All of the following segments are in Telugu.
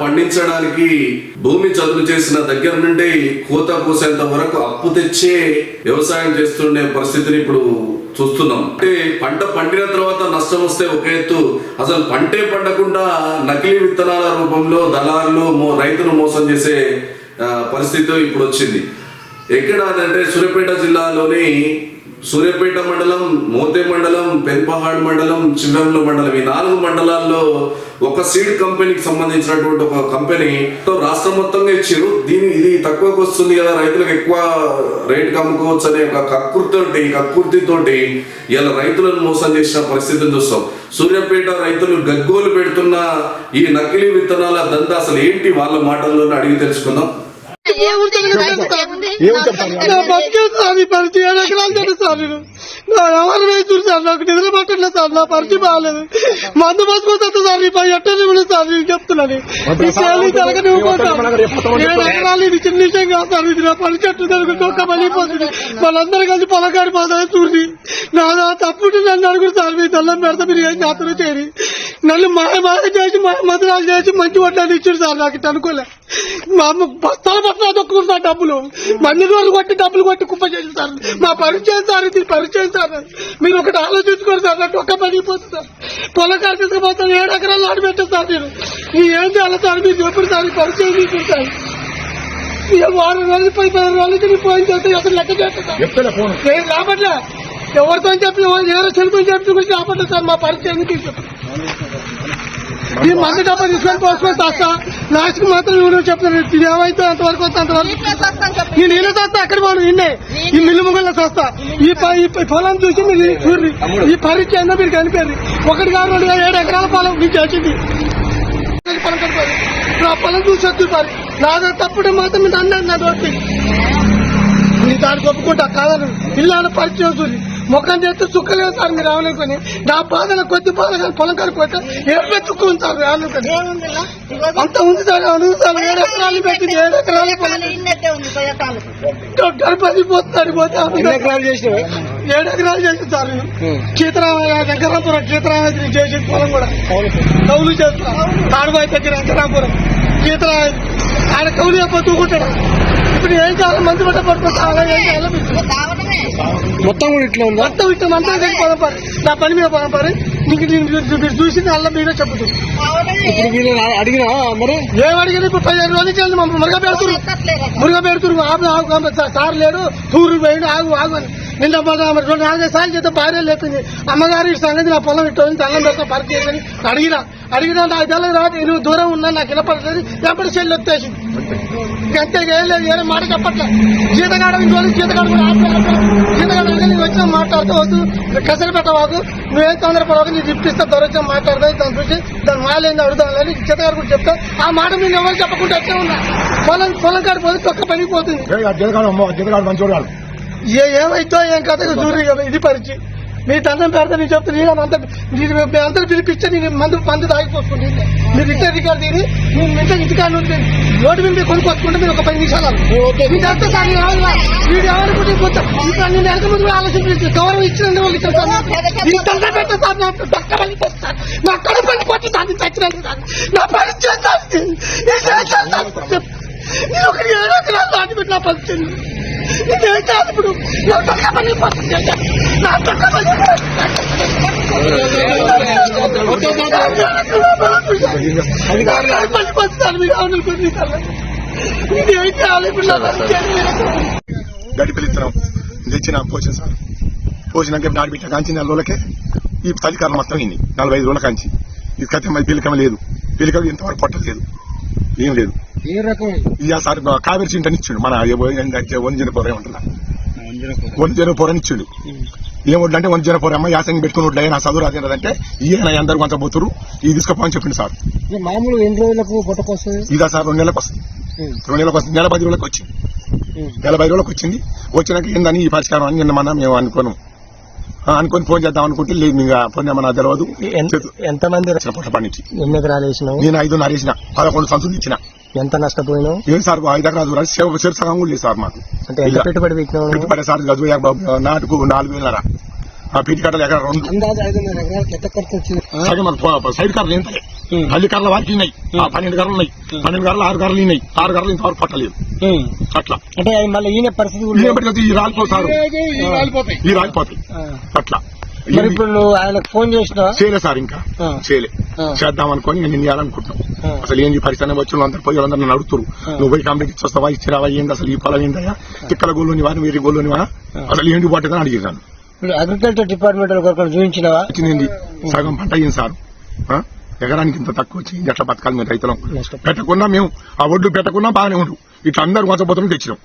పండించడానికి భూమి చదును చేసిన దగ్గర నుండి కోత కోసేంత వరకు అప్పు తెచ్చే వ్యవసాయం చేస్తుండే పరిస్థితిని ఇప్పుడు చూస్తున్నాం. అంటే పంట పండిన తర్వాత నష్టం వస్తే ఒక ఎత్తు. అసలు పంటే పండకుండా నకిలీ విత్తనాల రూపంలో దళారులు మో- రైతును మోసం చేసే పరిస్థితి ఇప్పుడు వచ్చింది. ఎక్కడ అంటే సూర్యాపేట జిల్లాలోని సూర్యాపేట మండలం మోతే మండలం పెన్పహాడ్ మండలం చివ్వెంల మండలం ఈ నాలుగు మండలాల్లో ఒక సీడ్ కంపెనీకి సంబంధించినటువంటి ఒక కంపెనీ. తో రాష్ట్రం మొత్తంగా ఇచ్చారు. దీని ఇది తక్కువకు వస్తుంది కదా రైతులకు ఎక్కువ రేట్ అమ్ముకోవచ్చు అనే ఒక కక్కుర్తోటి కక్కుర్తితోటి ఇలా రైతులను మోసం చేసిన పరిస్థితిని చూస్తాం. సూర్యాపేట రైతులు గగ్గోలు పెడుతున్న ఈ నకిలీ విత్తనాల దంద అసలు ఏంటి వాళ్ళ మాటల్లోనే అడిగి తెలుసుకుందాం. ఈ పరిచయం ఏడు ఎకరాలు నేను? నా ఎవరు వేసుడు సార్ నాకు నిద్ర పట్టలేదు సార్ నా పరిచయం బాగాలేదు. మందు బతుకుతుంది సార్ ఈ పని ఎట్ట నిమిడి సార్ నేను చెప్తున్నాను. ఏడు ఎకరాలు ఇది చిన్న విషయం కాదు సార్ ఇది నా పని చెట్టు జరుగుతుంది ఒక్క పనిపోతుంది వాళ్ళందరూ కలిసి పొలగాడి పోతాయి చూసి నా తప్పుంటే నన్ను అడుగురు సార్ మీ దండం పెడతా మీరు ఏం చేస్తారో చేరి నన్ను మాయ మాయ చేసి మాయ మధురాలు చేసి మంచి వడ్డాన్ని ఇచ్చాడు సార్. నాకు అనుకోలే. మా అమ్మ బస్తాల బస్తాలు దొక్కుతుంది సార్ డబ్బులు. మంది రోజులు కొట్టి డబ్బులు కొట్టి కుప్ప చేసి సార్. మా పరిచయం సార్ ఇది పరిచయం సార్. మీరు ఒకటి ఆలోచించుకోరు సార్ నాకు ఒక్క పడిపోతుంది సార్. పొలకాలు తీసుకుపోతాను ఏడు ఎకరాలు ఆడిపెట్టాను సార్ నేను. ఈ ఏం చేయాలి సార్? మీరు ఎప్పుడు సార్ పరిచయం తీసుకుంటారు ఈ వారం రోజులు పది పది రోజులకి నేను ఫోన్ చేస్తే అసలు లెక్క చేస్తాను రాబట్లే ఎవరితో చెప్పి ఎవరో చెల్లితో చెప్పి రాబట్లేదు సార్ మా పరిచయం తీసుకుంటాం ఈ మందు డబ్బా తీసుకొని పోసుకొని చేస్తా లాస్ట్ మాత్రం నువ్వు చెప్తాను ఇది ఏమైతే అంతవరకు వస్తే అంతవరకు ఈ నీళ్ళు చేస్తా అక్కడ పోను ఇన్నే ఈ మిల్లు ముంగల్లో చేస్తా ఈ ప- ఈ ప- పొలం చూసి మీరు చూడండి ఈ పరిచయం మీరు కనిపారు ఒకటి కాదు రెండు కాదు, ఏడు ఎకరాల పొలం మీకు వచ్చింది పొలం కనిపారు ఇప్పుడు ఆ పొలం చూసి వస్తుంది నాదో తప్పుడు మాత్రం మీరు అన్నారు నా దోస్తి నీ దానికి ఒప్పుకుంటా కాదని ఇల్లు పరిచయం చూసి ముఖం చేస్తే చుక్కలేదు సార్ మీరు రావాలనుకొని నా బాధన కొద్ది బాధ కానీ పొలం కాడిపోతే ఏడు చుక్కుంది సార్ అంత ఉంది సార్ అవును సార్ ఏడు ఎకరాలు పెట్టింది ఏడు ఎకరాలు గణపతి పోతున్నాడు పోతే అందుకే ఏడు ఎకరాలు చేసింది సార్ చీతరామయ్య దగ్గరాపురం చీతరామయ్య చేసిన పొలం కూడా. కౌలు చేస్తా. తాడుబాయి దగ్గర వెంకటాపురం చీతరామయ్య ఆయన కౌలు చెప్ప తూకుంటాడు. ఇప్పుడు ఏం చేయాలి మంచి పట్ట పట్టుకుంటా అలా ఏం చేయాలో మొత్తం కూడా ఇట్లా ఉందా మొత్తం ఇష్టం అంతా దగ్గర పొలం పని నా పని మీద పొలం పని నీకు నేను మీరు చూసింది అల్ల మీరే చెప్పుతుంది అడిగినా మరి? ఏం అడిగిన ఇప్పుడు పదిహేను రోజులు మమ్మల్ని మురగా పెడుతున్నారు మురుగా పెడుతురు. ఆగు ఆగు, సార్ లేడు. టూరు పోయిండు ఆగు ఆగు అని. నిన్న రెండు నాలుగైదు సార్లు చేస్తే భార్య లేపింది. అమ్మగారు సంగతి నా పొలం ఇట్టు దండం పెడతా పరిచయం అని అడిగినా. అడిగినా నాకు తెల్లది రాదు నువ్వు దూరం ఉన్నా నాకు వినపడలేదు ఎప్పటి చెల్లి వచ్చేసింది? అంతే ఏం లేదు ఏదో మాట చెప్పట్లే. జీతగాడ ఇంట్లో జీతగాడ కూడా ఆపే జీతగాడ నేను వచ్చిన మాట్లాడుతూ వద్దు కసలు పెట్టవాకు నువ్వేం తొందరపడవకు నీకు ఇప్పిస్తా దొరకం మాట్లాడదా దాని చూసి దాని మాలేంది అడుగుతాను జీతగాడు కూడా చెప్తా ఆ మాట మీరు ఎవరు చెప్పకుండా వచ్చే ఉన్నా? పొలం పొలం కాడి పోతే తొక్క పనిపోతుంది జీతగాడు మంచోడు ఏ ఏమైతో ఏం కథ చూరి కదా ఇది పరిచి. మీ దండం పెడతా నేను చెప్తాను నేను అంత మీరు మీ అందరూ పిలిపిస్తే నేను మందు మందు తాగిపోతుంది. మీరు ఇట్టే రికార్డు తిని నేను ఇంత ఇంటికాడ నుండి రోడ్డు మీద కొనుక్కొచ్చుకుంటే మీరు ఒక పది నిమిషాలు మీకు అంతా నేను రావాలా? వీడు ఇంకా నేను వెనక ముందు కూడా ఆలోచించి గౌరవం ఇచ్చినందుకు వాళ్ళు దండం పెట్ట సార్ నా పక్క నా కడుపు పడిపోతుంది సార్ నేను చచ్చినందుకు సార్ నా ఇది. నేను ఒకటి ఏడు నా నేను కాదు ఇప్పుడు నా తొక్క తొక్క మీరు చేయాలి ఇప్పుడు నా పోసిన సార్ పోసినాక నాడు బిడ్డ కాంచి నెల రోజులకే ఈ చలికాలం మొత్తం ఇన్ని నలభై ఐదు రోజుల కాంచి ఇది కథ పిలికమ లేదు పిలికలు ఇంతవరకు పట్టలేదు ఏం లేదు ఏ రకం? ఇక సార్ కావేరి చింటని ఇచ్చిండు మన వంజన పొర ఏమంటున్నా? వంజన పొర. ఇచ్చిండు ఏం వడ్లు అంటే వంజన పొర అమ్మ యాసంగి పెట్టుకుని వడ్లు నా చదువు రాదంటే ఈయన అందరు కొంత పోతురు ఇది తీసుకుపోని చెప్పిండు సార్. ఇది మామూలు ఎన్ని రోజులకు పుట్టకొస్తుంది ఇదా సార్ రెండు నెలలకు వస్తుంది. రెండు నెలలకు వస్తుంది. నెల పది రోజులకు వచ్చింది. నెల పది రోజులకు వచ్చింది. వచ్చినాక ఏందని ఈ పరిష్కారం అని నిన్న మన మేము అనుకోను. ఆ, అనుకొని ఫోన్ చేద్దాం అనుకుంటే లేదు ఇంకా ఫోన్ ఏమన్నా తెలియదు చేతు- ఎంత మంది వచ్చిన పొట్ట పండించి ఎన్ని ఎకరాలు వేసినావు? నేను ఐదున్నర వేసిన పదకొండు సంచులు ఇచ్చిన. ఎంత నష్టపోయినావు? ఏం సార్ ఐదు ఎకరాలు రాసి సేవ సగం కూడా లేదు సార్ మాకు. అంటే ఎంత ఇలా. పెట్టుబడి పెట్టినావు? నువ్వు? పెట్టుబడి సార్ నాటుకు నాలుగు వేలన్నర. ఆ పీటి కట్టలు ఎకరా రెండు. సగం సైడ్ కట్టలు ఎంత? కర్రల వారికి ఉన్నాయి. పన్నెండు కర్రలు ఉన్నాయి. పన్నెండు కర్రలు ఆరు కర్రలు ఉన్నాయి. ఆరు కర్రలు ఇంతవరకు పట్టలేదు. అట్లా. అంటే అది మళ్ళీ ఈయన పరిస్థితి ఈ రాలిపోతారు ఈ రాలిపోతాయి. అట్లా. మరి ఇప్పుడు నువ్వు ఆయనకు ఫోన్ చేసినావా? చేయలే సార్ ఇంకా. చేయలే. చేద్దాం అనుకొని నేను చేయాలనుకుంటున్నాం? ఆ. అసలు ఏంది పరిశ్రమ వచ్చి అందరు పోయి వాళ్ళందరూ నన్ను అడుగుతారు. నువ్వు పోయి కంపెనీకి ఇచ్చొస్తావా ఇచ్చిరావా ఏంది? అసలు ఈ పొలం ఏందయ్యా తిక్కల గోళ్ళునివా వేరే గోళ్ళునివా ఆ. అసలు ఏంటి పట్టదని అడిగిరాను ఇప్పుడు అగ్రికల్చర్ డిపార్ట్మెంట్ చూపించినావా? వచ్చింది సగం పంట అయ్యింది సార్? ఎకరానికి ఇంత తక్కువ వచ్చింది? ఎట్లా బతకాలి మేము రైతులం. పెట్టకున్నా మేము ఆ ఒడ్లు పెట్టకున్నా బాగానే ఉండు ఇట్లా అందరు వంచబోతున్నా తెచ్చినాం.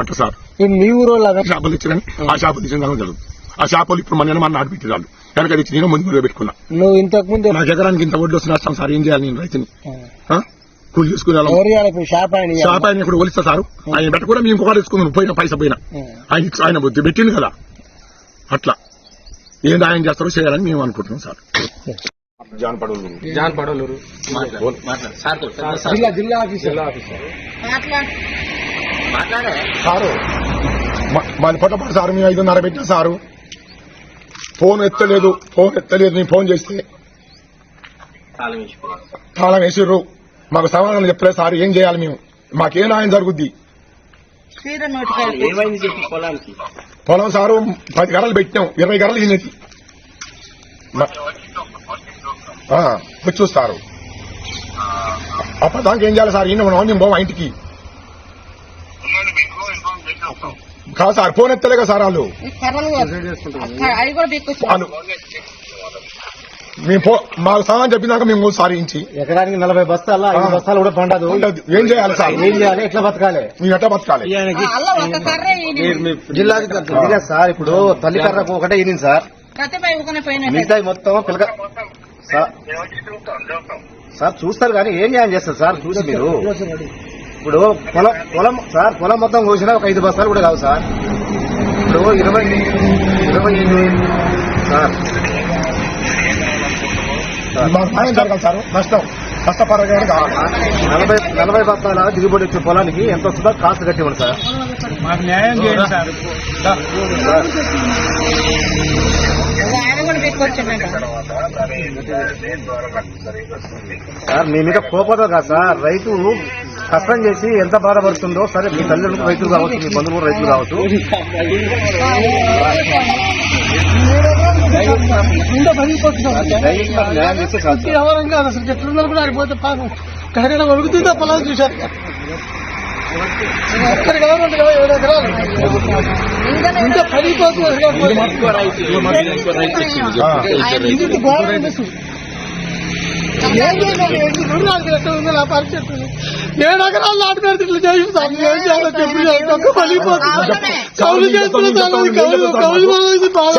అట్లా సార్. మీ ఊరు షాపులు తెచ్చినని ఆ షాపులు తెచ్చిన తెలియదు ఆ షాపులు ఇప్పుడు మన మన నాటు వెనక తెచ్చి నేను ముందు ముందు పెట్టుకున్నా. నువ్వు ఇంతకు ముందు నాకు ఎకరానికి ఇంత ఒడ్లు వస్తున్న నష్టం సార్ ఏం చేయాలి నేను రైతుని? కూలి ఇప్పుడు షాప్ ఆయన ఒలిస్తా సారు. ఆయన పెట్టకుండా మేము ఇంకొకటి తీసుకుందాం పోయిన పైసా పోయినా. ఆయన ఆయన బుద్ధి పెట్టింది కదా. అట్లా. ఏంది ఆయన చేస్తారో చేయాలని మేము అనుకుంటున్నాం సార్. జాన్ పడవలు జాన్ పడవలూరు జిల్లా జిల్లా ఆఫీసర్. సారు మన పొట్టపాటు సారు మేము ఐదున్నర పెట్టిన సారు. ఫోన్ ఎత్తలేదు ఫోన్ ఎత్తలేదు నేను ఫోన్ చేస్తే తాళం వేసిర్రు. మాకు సమాధానం చెప్పలేదు సార్ ఏం చేయాలి మేము? మాకేం న్యాయం జరుగుద్ది? పొలం సారు పది గరలు పెట్టినాం ఇరవై గరలు తినేది వచ్చి చూస్తారు అప్పటిదాకా ఏం చేయాలి సార్? ఈయన మనం పోవా ఇంటికి. కాదు సార్ ఫోన్ ఎత్తలేగా సార్ వాళ్ళు. కూడా తీసుకొచ్చి మేము మాకు సమాధానం చెప్పినాక మేము సారించి ఎకరానికి నలభై బస్తాల? ఐదు. బస్తాలు కూడా పండదు. ఏం చేయాలి సార్? ఏం చేయాలి? ఎట్లా బతకాలి? మేము ఎట్లా బతకాలి? కర్రే జిల్లా సార్ ఇప్పుడు తల్లి కర్రకు ఒకటే ఇనింది సార్. మిగతా మొత్తం పిల్లక సార్ సార్ చూస్తారు కానీ ఏం న్యాయం చేస్తారు సార్? చూసి మీరు. ఇప్పుడు పొలం పొలం సార్ పొలం మొత్తం కోసినా ఒక ఐదు బస్తాలు కూడా కావు సార్. ఇప్పుడు ఇరవై ఇరవై ఐదు సార్. న్యాయం సార్? నష్టం. నష్టపరంగా కావాలి. నలభై నలభై బస్తాల దిగుబడి వచ్చే పొలానికి ఎంత వస్తుందో కాస్ట్ కట్టి ఇవ్వండి సార్ ఆయన కూడా తీసుకొచ్చిందంట సార్ మీ మీద కోపంతో కాదు సార్. రైతు కష్టం చేసి ఎంత బాధపడుతుందో సరే మీ తల్లిదండ్రులు రైతులు కావచ్చు మీ బంధువులు రైతులు కావచ్చు. ఎవరం కాదు అసలు ఎట్లున్నారు కూడా పాపం. కరెక్ట్ వణుకుతుందా పొలాలు చూశారు. కదా ఏడు ఎకరాలు ఇంకా పడిపోతున్నారు ఇది ఘోరం ఉంది అసలు. ఏం చేయాలి? ఏంటి? రెండు నాలుగు లక్షలు ఉంది? నా పరిస్థితి ఏడు ఎకరాలు నాటు పెడితే ఇట్లా ఏం చేయాలో చెప్పి. కౌలు కౌలు కౌలు బాధ